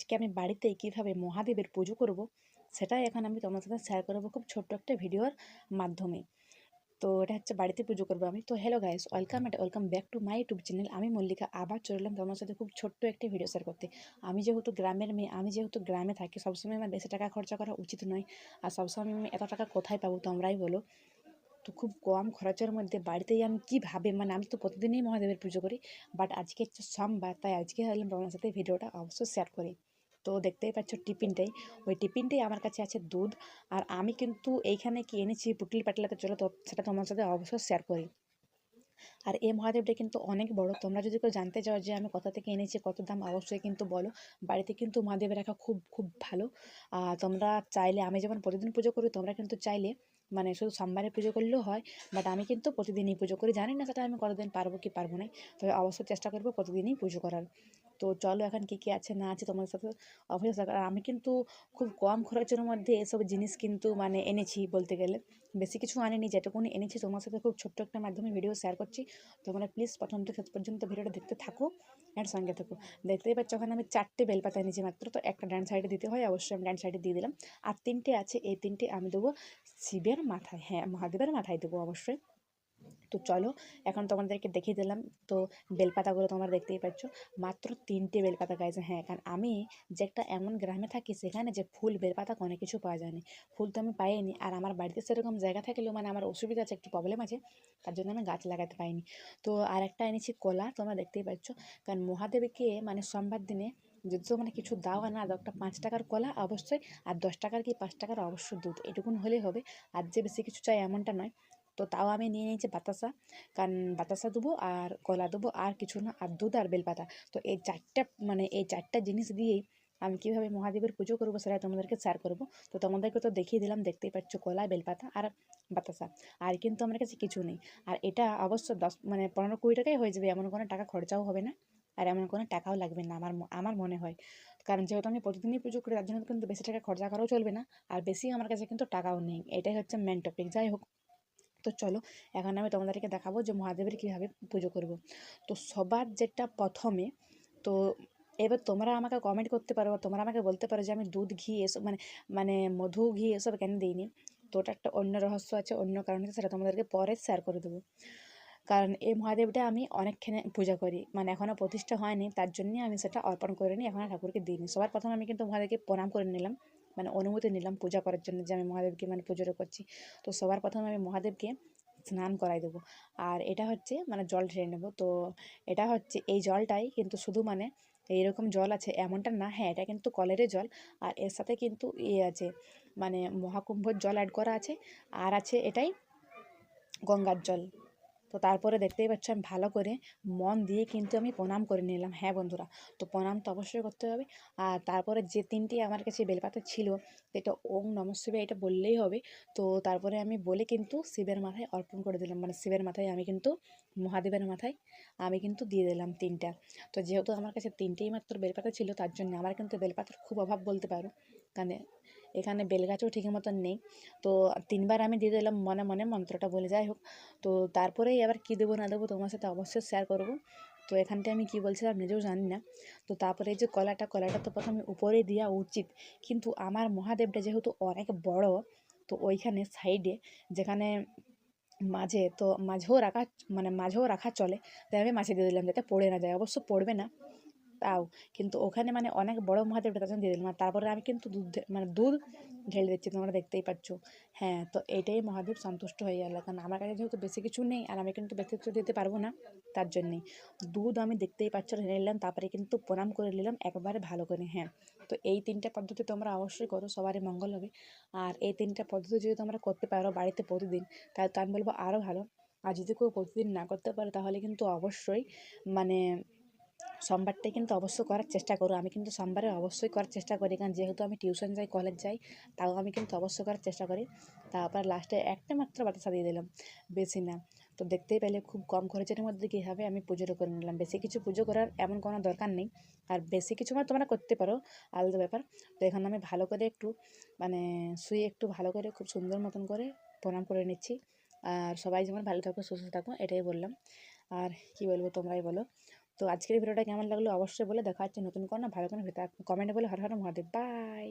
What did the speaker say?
আজকে আমি বাড়িতেই কীভাবে মহাদেবের পুজো করব, সেটাই এখন আমি তোমার সাথে শেয়ার করব খুব ছোট্ট একটা ভিডিওর মাধ্যমে। তো এটা হচ্ছে বাড়িতে পুজো করব আমি। তো hello guys welcome and welcome back to my YouTube channel আমি মল্লিকা, আবার চললাম তোমার সাথে খুব ছোট্ট একটি ভিডিও শেয়ার করতে। আমি যেহেতু গ্রামের মেয়ে, আমি যেহেতু গ্রামে থাকি, সবসময় আমার বেশি টাকা খরচা করা উচিত নয়। আর সবসময় আমি এত টাকা কোথায় পাবো তোমরাই বলো। তো খুব কম খরচের মধ্যে বাড়িতেই আমি কীভাবে মানে আমি তো প্রতিদিনই মহাদেবের পুজো করি। বাট আজকে হচ্ছে সোমবার, তাই আজকে ভাবলাম তোমার সাথে ভিডিওটা অবশ্যই শেয়ার করি। তো দেখতেই পাচ্ছ টিফিনটাই। ওই টিফিনটাই আমার কাছে আছে দুধ। আর আমি কিন্তু এইখানে কি এনেছি পুটলি পাটলাতে চলো তো, সেটা তোমার সাথে অবশ্যই শেয়ার করি। আর এই মহাদেবটা কিন্তু অনেক বড়। তোমরা যদি কেউ জানতে চাও যে আমি কোথা থেকে এনেছি, কত দাম, অবশ্যই কিন্তু বলো। বাড়িতে কিন্তু মহাদেবের রাখা খুব খুব ভালো। আর তোমরা চাইলে, আমি যেমন প্রতিদিন পুজো করি, তোমরা কিন্তু চাইলে মানে শুধু সোমবারে পুজো করলেও হয় বাট আমি কিন্তু প্রতিদিনই পুজো করি। জানি না সেটা আমি কতদিন পারব কি পারব না তবে অবশ্যই চেষ্টা করব প্রতিদিনই পুজো করার। তো চলো এখন কী কী আছে না আছে তোমাদের সাথে অবশ্যই আর আমি কিন্তু খুব কম খরচের মধ্যে এসব জিনিস কিন্তু মানে এনেছি বলতে গেলে। বেশি কিছু আনিনি, যেটুকুনি এনেছি তোমার সাথে খুব ছোট্ট একটা মাধ্যমে ভিডিও শেয়ার করছি। তোমরা প্লিজ প্রথম থেকে শেষ পর্যন্ত ভিডিওটা দেখতে থাকো এর সঙ্গে থাকো। দেখতেই পাচ্ছ ওখানে আমি চারটে বেলপাতা এনেছি মাত্র, তো একটা ডান সাইডে দিতে হয়, অবশ্যই আমি ডান সাইডে দিয়ে দিলাম। আর তিনটে আছে, এই তিনটে আমি দেবো শিবের মাথায় হ্যাঁ মহাদেবের মাথায় দেবো অবশ্যই। তো চলো, এখন তোমাদেরকে দেখিয়ে দিলাম। তো বেলপাতাগুলো তোমরা দেখতেই পাচ্ছ। মাত্র তিনটে বেলপাতা গাইছে হ্যাঁ কারণ আমি যে একটা এমন গ্রামে থাকি, সেখানে যে ফুল বেলপাতা অনেক কিছু পাওয়া যায়নি ফুল তো আমি পাইনি, আর আমার বাড়িতে সেরকম জায়গা থাকলেও মানে আমার অসুবিধা আছে, একটু প্রবলেম আছে, তার জন্য আমি গাছ লাগাতে পাইনি। তো আর একটা এনেছি কলা, তোমরা দেখতেই পাচ্ছ। কারণ মহাদেবকে মানে সোমবার দিনে যদি মানে কিছু দাও আর না দাও একটা পাঁচ টাকার কলা অবশ্যই, আর দশ টাকার কি পাঁচ টাকার অবশ্যই দুধ, এটুকুন হলেই হবে। আর যে বেশি কিছু চাই এমনটা নয়। তো তাও আমি নিয়ে নিয়েছি বাতাসা, কারণ বাতাসা দেবো আর কলা দেবো আর কিছু না, আর দুধ আর বেলপাতা। তো এই চারটা মানে এই চারটা জিনিস দিয়েই আমি কীভাবে মহাদেবের পুজো করব সেটা তোমাদেরকে শেয়ার করব। তো তোমাদেরকে তো দেখিয়ে দিলাম, দেখতেই পাচ্ছ কলা, বেলপাতা আর বাতাসা। আর কিন্তু আমার কাছে কিছু নেই। আর এটা অবশ্য দশ মানে পনেরো কুড়ি টাকাই হয়ে যাবে, এমন কোনো টাকা খরচাও হবে না। আর এমন কোনো টাকাও লাগবে না আমার আমার মনে হয়। কারণ যেহেতু আমি প্রতিদিনই পুজো করি, তার জন্য কিন্তু বেশি টাকা খরচা করাও চলবে না। আর বেশি আমার কাছে কিন্তু টাকাও নেই। এটাই হচ্ছে মেন টপিক যাই হোক। তো চলো, এখন আমি তোমাদেরকে দেখাবো যে মহাদেবের কীভাবে পুজো করব। তো সবার যেটা প্রথমে, তো এবার তোমরা আমাকে কমেন্ট করতে পারো তোমরা আমাকে বলতে পারো যে আমি দুধ, ঘি এসব মানে মানে মধু, ঘি এসব কেন দিইনি? তো ওটা একটা অন্য রহস্য আছে, অন্য কারণে সেটা তোমাদেরকে পরে শেয়ার করে দেবো। কারণ এই মহাদেবটা আমি অনেকখানে পূজা করি। মানে এখনও প্রতিষ্ঠা হয়নি, তার জন্যই আমি সেটা অর্পণ করে নিই এখনও ঠাকুরকে দিইনি। সবার প্রথমে আমি কিন্তু মহাদেবকে প্রণাম করে নিলাম মানে অনুমতি নিলাম পূজা করার জন্য যে আমি মহাদেবকে মানে পুজোটা করছি। তো সবার প্রথমে আমি মহাদেবকে স্নান করাই দেবো। আর এটা হচ্ছে মানে জল ঢেলে নেব। তো এটা হচ্ছে এই জলটাই কিন্তু শুধু মানে এইরকম জল আছে এমনটা না হ্যাঁ এটা কিন্তু কলেরই জল। আর এর সাথে কিন্তু ইয়ে আছে মানে মহাকুম্ভর জল অ্যাড করা আছে। আর আছে এটাই গঙ্গার জল। তো তারপরে দেখতেই পাচ্ছ আমি ভালো করে মন দিয়ে কিন্তু আমি প্রণাম করে নিলাম। হ্যাঁ বন্ধুরা, তো প্রণাম তো অবশ্যই করতে হবে। আর তারপরে যে তিনটি আমার কাছে বেলপাতা ছিল এটা ওম নম শিবে এটা বললেই হবে। তো তারপরে আমি বলে কিন্তু শিবের মাথায় অর্পণ করে দিলাম। মানে শিবের মাথায় আমি কিন্তু, মহাদেবের মাথায় আমি কিন্তু দিয়ে দিলাম তিনটা। তো যেহেতু আমার কাছে তিনটেই মাত্র বেলপাতা ছিল, তার জন্য আমার কিন্তু বেলপাতার খুব অভাব বলতে পারো। কারণ এখানে বেলগাছও ঠিক মতন নেই। তো তিনবার আমি দিয়ে দিলাম মনে মনে মন্ত্রটা বলে যাই হোক। তো তারপরেই এবার কী দেবো না দেবো তোমার সাথে অবশ্যই শেয়ার করব। তো এখানটায় আমি কী বলছিলাম নিজেও জানি না। তো তারপরে যে কলাটা কলাটা তো প্রথমে উপরে দেওয়া উচিত। কিন্তু আমার মহাদেবটা যেহেতু অনেক বড়, তো ওইখানে সাইডে যেখানে মাঝে, তো মাঝেও রাখা মানে মাঝেও রাখা চলে, তাই আমি মাঝে দিয়ে দিলাম যাতে পড়ে না যায়। অবশ্য পড়বে না। তাও। কিন্তু ওখানে মানে অনেক বড় মহাদেবটা তার জন্য দিয়ে দিলাম আর তারপরে আমি কিন্তু দুধ মানে দুধ ঢেলে দিচ্ছি, তোমরা দেখতেই পাচ্ছ। হ্যাঁ তো এটাই মহাদেব সন্তুষ্ট হয়ে গেল। কারণ আমার কাছে যেহেতু বেশি কিছু নেই আর আমি কিন্তু বেশি কিছু দিতে পারব না, তার জন্যেই দুধ আমি দেখতেই পাচ্ছ, ঢেলে নিলাম, তারপরে কিন্তু প্রণাম করে নিলাম, একবারে ভালো করে হ্যাঁ। তো এই তিনটা পদ্ধতি তোমরা অবশ্যই করো, সবারই মঙ্গল হবে। আর এই তিনটা পদ্ধতি যদি তোমরা করতে পারো বাড়িতে প্রতিদিন, তাহলে তো আমি বলব আরও ভালো। আর যদি কেউ প্রতিদিন না করতে পারে, তাহলে কিন্তু অবশ্যই মানে সোমবারটাই কিন্তু অবশ্যই করার চেষ্টা করো। আমি কিন্তু সোমবারে অবশ্যই করার চেষ্টা করি, কারণ যেহেতু আমি টিউশন যাই, কলেজ যাই, তাও আমি কিন্তু অবশ্যই করার চেষ্টা করি। তারপর লাস্টে একটা মাত্র বাতাসা দিয়ে দিলাম, বেশি না। তো দেখতেই পেলে খুব কম খরচের মধ্যে কীভাবে আমি পুজোটা করে নিলাম। বেশি কিছু পুজো করার এমন কোনো দরকার নেই, আর বেশি কিছু মানে তোমরা করতে পারো, আলাদা ব্যাপার। তো এখন আমি ভালো করে একটু মানে শুয়ে একটু ভালো করে খুব সুন্দর মতন করে প্রণাম করে নিচ্ছি। আর সবাই যেমন ভালো থাকো, সুস্থ থাকো, এটাই বললাম। আর কি বলব তোমরাই বলো? তো আজকের ভিডিওটা কেমন লাগল অবশ্যই বলে। দেখা হচ্ছে নতুন কোনো ভালো কোনো ভিডিও কমেন্টে বলে। হর হর মহাদেব। বাই